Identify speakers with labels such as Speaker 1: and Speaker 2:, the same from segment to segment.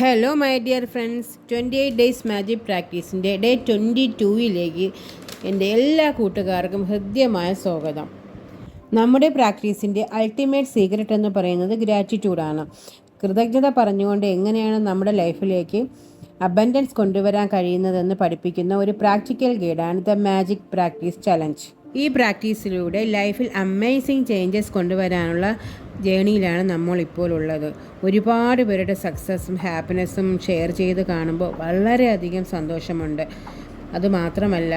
Speaker 1: Hello my dear friends twenty eight days magic പ്രാക്ടീസിന്റെ day twenty ടൂയിലേക്ക് എന്റെ എല്ലാ കൂട്ടുകാർക്കും ഹൃദ്യമായ സ്വാഗതം. നമ്മുടെ പ്രാക്ടീസിന്റെ അൾട്ടിമേറ്റ് സീക്രട്ട് എന്ന് പറയുന്നത് ഗ്രാറ്റിറ്റ്യൂഡാണ് കൃതജ്ഞത പറഞ്ഞുകൊണ്ട് എങ്ങനെയാണ് നമ്മുടെ ലൈഫിലേക്ക് അബൻഡൻസ് കൊണ്ടുവരാൻ കഴിയുന്നതെന്ന് പഠിപ്പിക്കുന്ന ഒരു പ്രാക്ടിക്കൽ ഗൈഡാണ് ദ മാജിക് പ്രാക്ടീസ് ചലഞ്ച് ഈ പ്രാക്ടീസിലൂടെ ലൈഫിൽ അമേസിങ് ചേഞ്ചസ് കൊണ്ടുവരാനുള്ള ജേണിയിലാണ് നമ്മൾ ഇപ്പോൾ ഉള്ളത് ഒരുപാട് പേരുടെ സക്സസ്സും ഹാപ്പിനെസ്സും ഷെയർ ചെയ്ത് കാണുമ്പോൾ വളരെയധികം സന്തോഷമുണ്ട്. അതുമാത്രമല്ല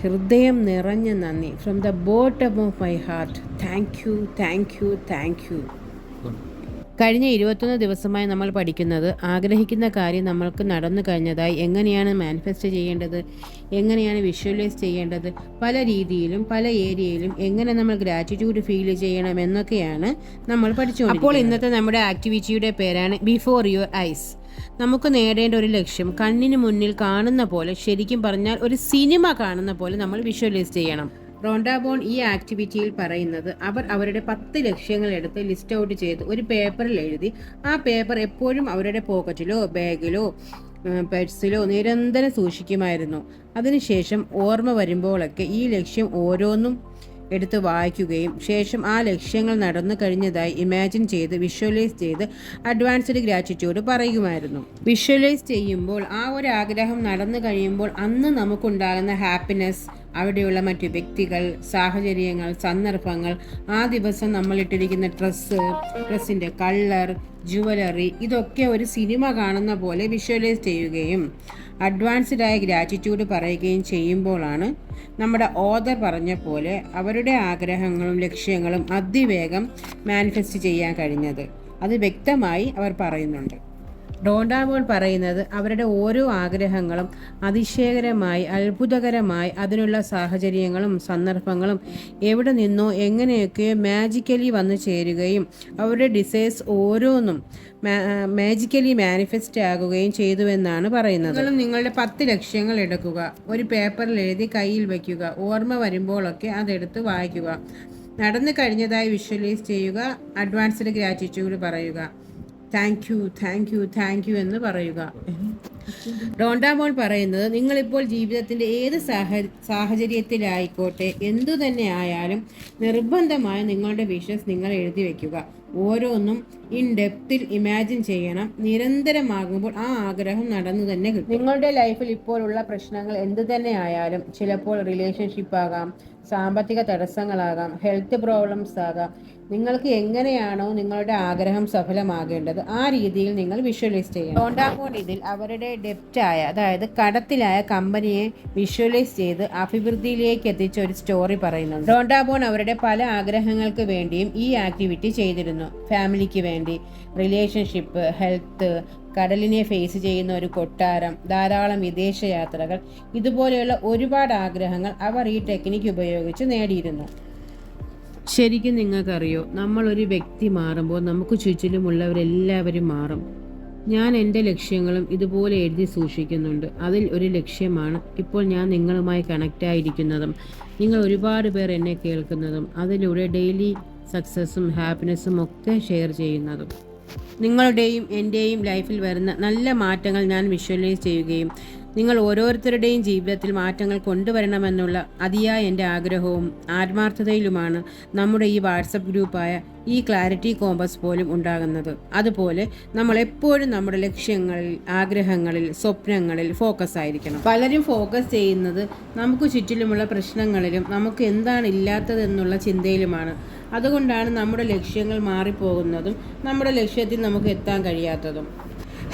Speaker 1: ഹൃദയം നിറഞ്ഞ നന്ദി. From the bottom of my heart thank you thank you thank you കഴിഞ്ഞ ഇരുപത്തൊന്ന് ദിവസമായി നമ്മൾ പഠിക്കുന്നത് ആഗ്രഹിക്കുന്ന കാര്യം നമ്മൾക്ക് നടന്നു കഴിഞ്ഞതായി. എങ്ങനെയാണ് മാനിഫെസ്റ്റ് ചെയ്യേണ്ടത്? എങ്ങനെയാണ് വിഷ്വലൈസ് ചെയ്യേണ്ടത്? പല രീതിയിലും പല ഏരിയയിലും എങ്ങനെ നമ്മൾ ഗ്രാറ്റിറ്റ്യൂഡ് ഫീൽ ചെയ്യണം എന്നൊക്കെയാണ് നമ്മൾ പഠിച്ചു അപ്പോൾ ഇന്നത്തെ നമ്മുടെ ആക്ടിവിറ്റിയുടെ പേരാണ് ബിഫോർ യുവർ ഐസ് നമുക്ക് നേടേണ്ട ഒരു ലക്ഷ്യം കണ്ണിന് മുന്നിൽ കാണുന്ന പോലെ ശരിക്കും പറഞ്ഞാൽ ഒരു സിനിമ കാണുന്ന പോലെ നമ്മൾ വിഷ്വലൈസ് ചെയ്യണം. റോണ്ടാബോൺ ഈ ആക്ടിവിറ്റിയിൽ പറയുന്നത് അവർ അവരുടെ പത്ത് ലക്ഷ്യങ്ങൾ എടുത്ത് ലിസ്റ്റ് ഔട്ട് ചെയ്ത്. ഒരു പേപ്പറിൽ എഴുതി. ആ പേപ്പർ എപ്പോഴും അവരുടെ പോക്കറ്റിലോ ബാഗിലോ പെഡ്സിലോ നിരന്തരം സൂക്ഷിക്കുമായിരുന്നു. അതിനുശേഷം ഓർമ്മ വരുമ്പോഴൊക്കെ ഈ ലക്ഷ്യം ഓരോന്നും എടുത്ത് വായിക്കുകയും ശേഷം ആ ലക്ഷ്യങ്ങൾ നടന്നു കഴിഞ്ഞതായി ഇമാജിൻ ചെയ്ത് വിഷ്വലൈസ് ചെയ്ത് അഡ്വാൻസ്ഡ് ഗ്രാറ്റിറ്റ്യൂഡ് പറയുമായിരുന്നു. വിഷ്വലൈസ് ചെയ്യുമ്പോൾ ആ ഒരു ആഗ്രഹം നടന്നു കഴിയുമ്പോൾ അന്ന് നമുക്കുണ്ടാകുന്ന ഹാപ്പിനെസ് അവിടെയുള്ള മറ്റു വ്യക്തികൾ സാഹചര്യങ്ങൾ സന്ദർഭങ്ങൾ ആ ദിവസം നമ്മൾ ഇട്ടിരിക്കുന്ന ഡ്രസ്സ് ഡ്രസ്സിന്റെ കളർ ജുവലറി ഇതൊക്കെ ഒരു സിനിമ കാണുന്ന പോലെ വിഷ്വലൈസ് ചെയ്യുകയും അഡ്വാൻസ്ഡ് ആയ ഗ്രാറ്റിറ്റ്യൂഡ് പറയുകയും ചെയ്യുമ്പോഴാണ് നമ്മുടെ ഓദർ പറഞ്ഞ പോലെ അവരുടെ ആഗ്രഹങ്ങളും ലക്ഷ്യങ്ങളും അതിവേഗം മാനിഫെസ്റ്റ് ചെയ്യാൻ കഴിഞ്ഞത്. അത് വ്യക്തമായി അവർ പറയുന്നുണ്ട്. ഡോണ്ടാബോൾ പറയുന്നത് അവരുടെ ഓരോ ആഗ്രഹങ്ങളും അതിശയകരമായി അത്ഭുതകരമായി അതിനുള്ള സാഹചര്യങ്ങളും സന്ദർഭങ്ങളും എവിടെ നിന്നോ എങ്ങനെയൊക്കെയോ മാജിക്കലി വന്നു ചേരുകയും അവരുടെ ഡിസൈസ് ഓരോന്നും മാജിക്കലി മാനിഫെസ്റ്റ് ആകുകയും ചെയ്തുവെന്നാണ് പറയുന്നത്. നിങ്ങളും നിങ്ങളുടെ പത്ത് ലക്ഷ്യങ്ങൾ എടുക്കുക. ഒരു പേപ്പറിൽ എഴുതി കയ്യിൽ വയ്ക്കുക. ഓർമ്മ വരുമ്പോഴൊക്കെ അതെടുത്ത് വായിക്കുക. നടന്നു കഴിഞ്ഞതായി വിഷ്വലൈസ് ചെയ്യുക. അഡ്വാൻസ്ഡ് ഗ്രാറ്റിറ്റ്യൂഡ് പറയുക. Thank you thank you thank you എന്ന് പറയുക. ഡോണ്ടാമോൾ പറയുന്നത് നിങ്ങളിപ്പോൾ ജീവിതത്തിന്റെ ഏത് സാഹ സാഹചര്യത്തിലായിക്കോട്ടെ എന്തു തന്നെ ആയാലും നിർബന്ധമായും നിങ്ങളുടെ വിഷസ് നിങ്ങൾ എഴുതി വെക്കുക. ഓരോന്നും ഇൻ ഡെപ്തിൽ ഇമാജിൻ ചെയ്യണം. നിരന്തരമാകുമ്പോൾ ആ ആഗ്രഹം നടന്നു തന്നെ കിട്ടും. നിങ്ങളുടെ ലൈഫിൽ ഇപ്പോഴുള്ള പ്രശ്നങ്ങൾ എന്തു തന്നെ ആയാലും ചിലപ്പോൾ റിലേഷൻഷിപ്പ് ആകാം സാമ്പത്തിക തടസ്സങ്ങളാകാം ഹെൽത്ത് പ്രോബ്ലംസ് ആകാം. നിങ്ങൾക്ക് എങ്ങനെയാണോ നിങ്ങളുടെ ആഗ്രഹം സഫലമാകേണ്ടത് ആ രീതിയിൽ നിങ്ങൾ വിഷ്വലൈസ് ചെയ്യണം. ഡോണ്ടാഫോൺ ഇതിൽ അവരുടെ ഡെപ്റ്റായ അതായത് കടത്തിലായ കമ്പനിയെ വിഷ്വലൈസ് ചെയ്ത് അഭിവൃദ്ധിയിലേക്ക് എത്തിച്ച ഒരു സ്റ്റോറി പറയുന്നുണ്ട്. ഡോണ്ടാബോൺ അവരുടെ പല ആഗ്രഹങ്ങൾക്ക് വേണ്ടിയും ഈ ആക്ടിവിറ്റി ചെയ്തിരുന്നു. ഫാമിലിക്ക് വേണ്ടി റിലേഷൻഷിപ്പ് ഹെൽത്ത് കടലിനെ ഫേസ് ചെയ്യുന്ന ഒരു കൊട്ടാരം ധാരാളം വിദേശ യാത്രകൾ ഇതുപോലെയുള്ള ഒരുപാട് ആഗ്രഹങ്ങൾ അവർ ഈ ടെക്നിക്ക് ഉപയോഗിച്ച് നേടിയിരുന്നു. ശരിക്കും നിങ്ങൾക്കറിയോ നമ്മൾ ഒരു വ്യക്തി മാറുമ്പോൾ നമുക്ക് ചുറ്റിലുമുള്ളവരെല്ലാവരും മാറും. ഞാൻ എന്റെ ലക്ഷ്യങ്ങളും ഇതുപോലെ എഴുതി സൂക്ഷിക്കുന്നുണ്ട്. അതിൽ ഒരു ലക്ഷ്യമാണ് ഇപ്പോൾ ഞാൻ നിങ്ങളുമായി കണക്റ്റായിരിക്കുന്നതും നിങ്ങൾ ഒരുപാട് പേർ എന്നെ കേൾക്കുന്നതും അതിലൂടെ ഡെയിലി സക്സസ്സും ഹാപ്പിനെസ്സും ഒക്കെ ഷെയർ ചെയ്യുന്നതും. നിങ്ങളുടെയും എന്റെയും ലൈഫിൽ വരുന്ന നല്ല മാറ്റങ്ങൾ ഞാൻ വിഷ്വലൈസ് ചെയ്യുകയും നിങ്ങൾ ഓരോരുത്തരുടെയും ജീവിതത്തിൽ മാറ്റങ്ങൾ കൊണ്ടുവരണമെന്നുള്ള അതിയായ എന്റെ ആഗ്രഹവും ആത്മാർത്ഥതയിലുമാണ് നമ്മുടെ ഈ വാട്സപ്പ് ഗ്രൂപ്പായ ഈ ക്ലാരിറ്റി കോമ്പസ് പോലും ഉണ്ടാകുന്നത്. അതുപോലെ നമ്മൾ എപ്പോഴും നമ്മുടെ ലക്ഷ്യങ്ങളിൽ ആഗ്രഹങ്ങളിൽ സ്വപ്നങ്ങളിൽ ഫോക്കസ് ആയിരിക്കണം. പലരും ഫോക്കസ് ചെയ്യുന്നത് നമുക്ക് ചുറ്റിലുമുള്ള പ്രശ്നങ്ങളിലും നമുക്ക് എന്താണ് ഇല്ലാത്തതെന്നുള്ള ചിന്തയിലുമാണ്. അതുകൊണ്ടാണ് നമ്മുടെ ലക്ഷ്യങ്ങൾ മാറിപ്പോകുന്നതും നമ്മുടെ ലക്ഷ്യത്തിൽ നമുക്ക് എത്താൻ കഴിയാത്തതും.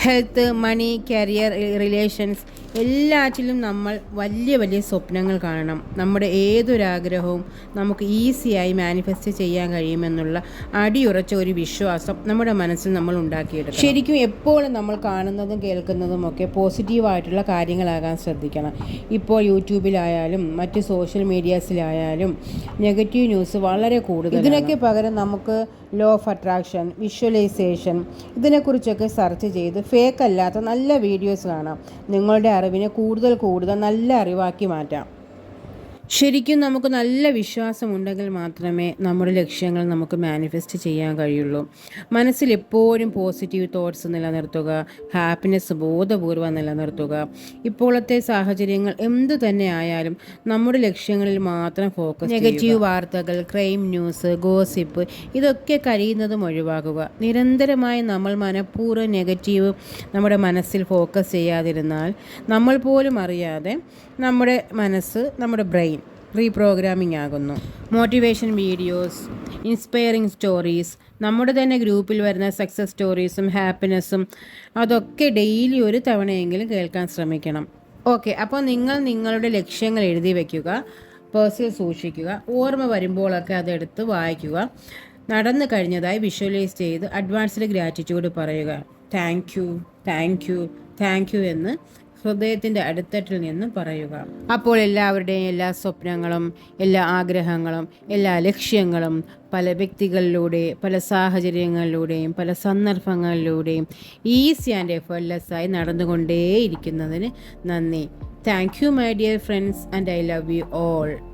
Speaker 1: ഹെൽത്ത് മണി കരിയർ റിലേഷൻസ് എല്ലാറ്റിലും നമ്മൾ വലിയ വലിയ സ്വപ്നങ്ങൾ കാണണം. നമ്മുടെ ഏതൊരാഗ്രഹവും നമുക്ക് ഈസിയായി മാനിഫെസ്റ്റ് ചെയ്യാൻ കഴിയുമെന്നുള്ള അടിയുറച്ച ഒരു വിശ്വാസം നമ്മുടെ മനസ്സിൽ നമ്മൾ ഉണ്ടാക്കിയെടുക്കും ശരിക്കും എപ്പോഴും നമ്മൾ കാണുന്നതും കേൾക്കുന്നതും ഒക്കെ പോസിറ്റീവായിട്ടുള്ള കാര്യങ്ങളാകാൻ ശ്രദ്ധിക്കണം. ഇപ്പോൾ യൂട്യൂബിലായാലും മറ്റ് സോഷ്യൽ മീഡിയാസിലായാലും നെഗറ്റീവ് ന്യൂസ് വളരെ കൂടുതൽ ഇതിനൊക്കെ പകരം നമുക്ക് ലോ ഓഫ് അട്രാക്ഷൻ വിഷ്വലൈസേഷൻ ഇതിനെക്കുറിച്ചൊക്കെ സെർച്ച് ചെയ്ത് ഫേക്ക് അല്ലാത്ത നല്ല വീഡിയോസ് കാണാം. നിങ്ങളുടെ അറിവിനെ കൂടുതൽ കൂടുതൽ നല്ല അറിവാക്കി മാറ്റാം. ശരിക്കും നമുക്ക് നല്ല വിശ്വാസമുണ്ടെങ്കിൽ മാത്രമേ നമ്മുടെ ലക്ഷ്യങ്ങൾ നമുക്ക് മാനിഫെസ്റ്റ് ചെയ്യാൻ കഴിയുള്ളൂ. മനസ്സിൽ എപ്പോഴും പോസിറ്റീവ് തോട്ട്സ് നിലനിർത്തുക ഹാപ്പിനെസ് ബോധപൂർവം നിലനിർത്തുക. ഇപ്പോഴത്തെ സാഹചര്യങ്ങൾ എന്തു തന്നെ ആയാലും നമ്മുടെ ലക്ഷ്യങ്ങളിൽ മാത്രം ഫോക്കസ് നെഗറ്റീവ് വാർത്തകൾ ക്രൈം ന്യൂസ് ഗോസിപ്പ് ഇതൊക്കെ കഴിയുന്നതും ഒഴിവാക്കുക. നിരന്തരമായി നമ്മൾ മനഃപൂർവം നെഗറ്റീവ് നമ്മുടെ മനസ്സിൽ ഫോക്കസ് ചെയ്യാതിരുന്നാൽ നമ്മൾ പോലും അറിയാതെ നമ്മുടെ മനസ്സ് നമ്മുടെ ബ്രെയിൻ റീപ്രോഗ്രാമിംഗ് ആകുന്നു. മോട്ടിവേഷൻ വീഡിയോസ് ഇൻസ്പയറിംഗ് സ്റ്റോറീസ് നമ്മുടെ തന്നെ ഗ്രൂപ്പിൽ വരുന്ന സക്സസ് സ്റ്റോറീസും ഹാപ്പിനെസ്സും അതൊക്കെ ഡെയിലി ഒരു തവണയെങ്കിലും കേൾക്കാൻ ശ്രമിക്കണം. ഓക്കെ അപ്പോൾ നിങ്ങൾ നിങ്ങളുടെ ലക്ഷ്യങ്ങൾ എഴുതി വയ്ക്കുക പേഴ്സിൽ സൂക്ഷിക്കുക ഓർമ്മ വരുമ്പോഴൊക്കെ അതെടുത്ത് വായിക്കുക നടന്നു കഴിഞ്ഞതായി വിഷ്വലൈസ് ചെയ്ത് അഡ്വാൻസ്ഡ് ഗ്രാറ്റിറ്റ്യൂഡ് പറയുക. Thank you thank you thank you എന്ന് ഹൃദയത്തിന്റെ അടിത്തട്ടിൽ നിന്നും പറയുക. അപ്പോൾ എല്ലാവരുടെയും എല്ലാ സ്വപ്നങ്ങളും എല്ലാ ആഗ്രഹങ്ങളും എല്ലാ ലക്ഷ്യങ്ങളും പല വ്യക്തികളിലൂടെ പല സാഹചര്യങ്ങളിലൂടെയും പല സന്ദർഭങ്ങളിലൂടെയും ഈസി ആൻഡ് എഫേർട്ട്ലെസ്സായി നടന്നുകൊണ്ടേയിരിക്കുന്നതിന് നന്ദി. Thank you my dear friends and I love you all.